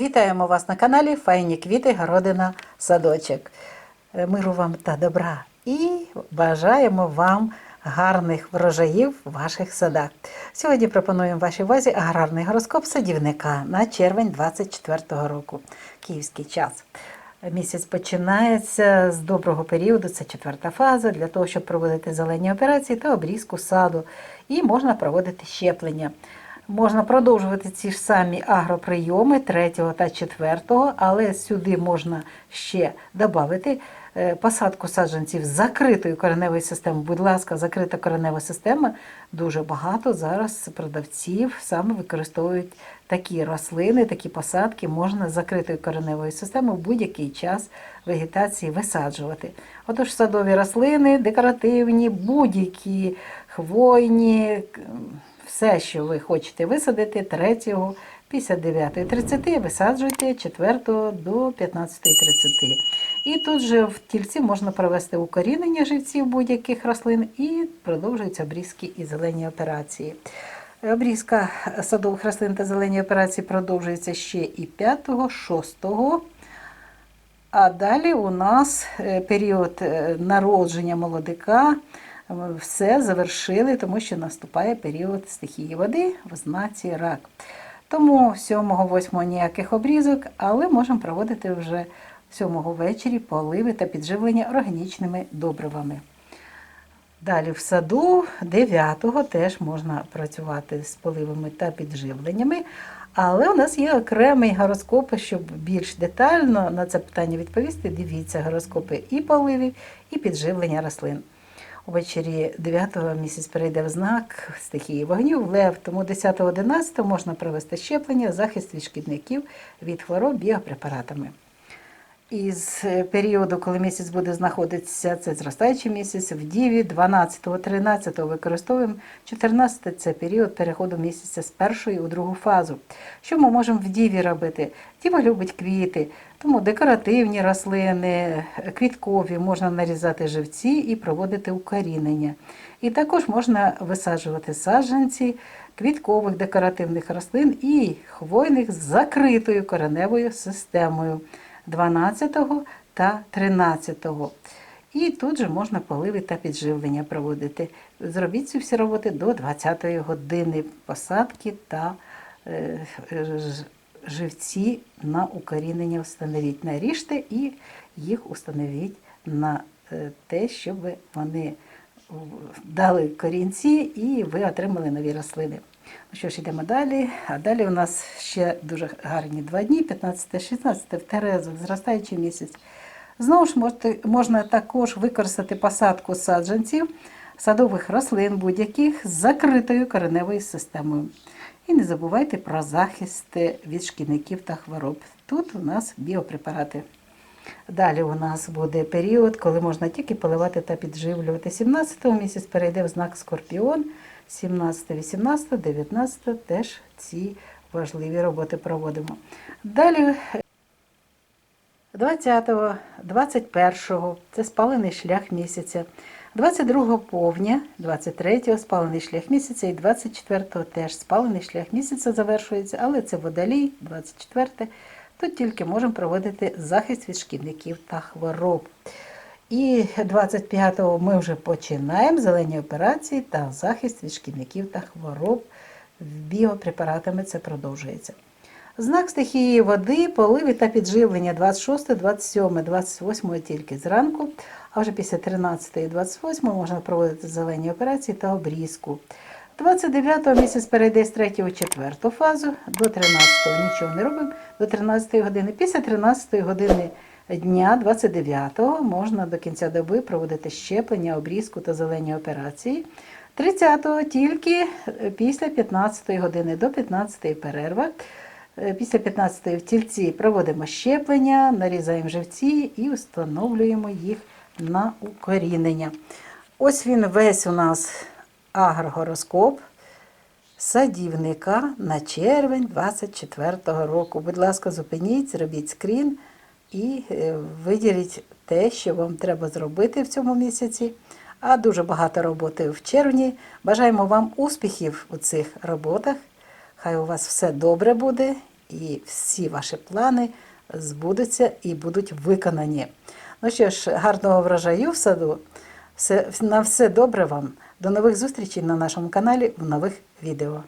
Вітаємо вас на каналі Файні квіти, городина, садочок. Е, Миру вам та добра і бажаємо вам гарних врожаїв в ваших садах. Сьогодні пропонуємо вашій увазі аграрний гороскоп садівника на червень 24 року. Київський час. Місяць починається з доброго періоду, це четверта фаза, для того, щоб проводити зелені операції та обрізку саду. І можна проводити щеплення. Можна продовжувати ці ж самі агроприйоми 3 та 4, але сюди можна ще додати посадку саджанців з закритою кореневою системою. Будь ласка, закрита коренева система. Дуже багато зараз продавців саме використовують такі рослини, такі посадки можна закритою кореневою системою в будь-який час вегетації висаджувати. Отож, садові рослини, декоративні, будь-які хвойні, все, що ви хочете висадити 3, 59, 30, висаджуйте 4 до 15, 30. І тут же в тільці можна провести укорінення живців будь-яких рослин і продовжуються обрізки і зелені операції. Обрізка садових рослин та зелені операції продовжується ще і 5, 6. А далі у нас е, період е, народження молодика. Все завершили, тому що наступає період стихії води в знаці рак. Тому 7-8 ніяких обрізок, але можемо проводити вже 7 ввечері поливи та підживлення органічними добривами. Далі в саду 9-го теж можна працювати з поливами та підживленнями. Але у нас є окремий гороскоп, щоб більш детально на це питання відповісти. Дивіться гороскопи і поливів, і підживлення рослин. Увечері 9-го місяць перейде в знак стихії вогню в лев, тому 10-11 можна провести щеплення, захист від шкідників від хвороб біопрепаратами. Із періоду, коли місяць буде знаходитися, це зростаючий місяць, в Діві 12-13 використовуємо 14 це період переходу місяця з першої у другу фазу. Що ми можемо в Діві робити? Діва любить квіти, тому декоративні рослини, квіткові можна нарізати живці і проводити укорінення. І також можна висаджувати саджанці квіткових декоративних рослин і хвойних з закритою кореневою системою. 12 та 13. І тут же можна поливи та підживлення проводити. Зробіть цю всі роботи до 20-ї години посадки та е, живці на укорінення встановіть. Наріжте і їх установіть на е, те, щоб вони дали корінці і ви отримали нові рослини. Ну що ж, йдемо далі. А далі у нас ще дуже гарні два дні, 15-16 в Терезу, зростаючий місяць. Знову ж можна також використати посадку саджанців, садових рослин будь-яких з закритою кореневою системою. І не забувайте про захист від шкідників та хвороб. Тут у нас біопрепарати. Далі у нас буде період, коли можна тільки поливати та підживлювати. 17 місяць перейде в знак Скорпіон, 17, 18, 19 теж ці важливі роботи проводимо. Далі 20-го, 21-го це спалений шлях місяця. 22-го повня, 23-го спалений шлях місяця і 24-го теж спалений шлях місяця завершується, але це водолій, 24-те. Тут тільки можемо проводити захист від шкідників та хвороб. І 25-го ми вже починаємо зелені операції та захист від шкідників та хвороб. Біопрепаратами це продовжується. Знак стихії води, поливи та підживлення 26, 27, 28 тільки зранку, а вже після 13 і 28 можна проводити зелені операції та обрізку. 29 місяць перейде з 3 у 4 фазу, до 13-го нічого не робимо, до 13 години. Після 13 години дня, 29-го, можна до кінця доби проводити щеплення, обрізку та зелені операції. 30-го тільки після 15-ї години до 15-ї перерва. Е, Після 15 в тільці проводимо щеплення, нарізаємо живці і встановлюємо їх на укорінення. Ось він весь у нас агрогороскоп садівника на червень 24-го року. Будь ласка, зупиніть, зробіть скрін і е, виділіть те, що вам треба зробити в цьому місяці. А дуже багато роботи в червні. Бажаємо вам успіхів у цих роботах. Хай у вас все добре буде і всі ваші плани збудуться і будуть виконані. Ну що ж, гарного врожаю в саду. Все, на все добре вам. До нових зустрічей на нашому каналі в нових відео.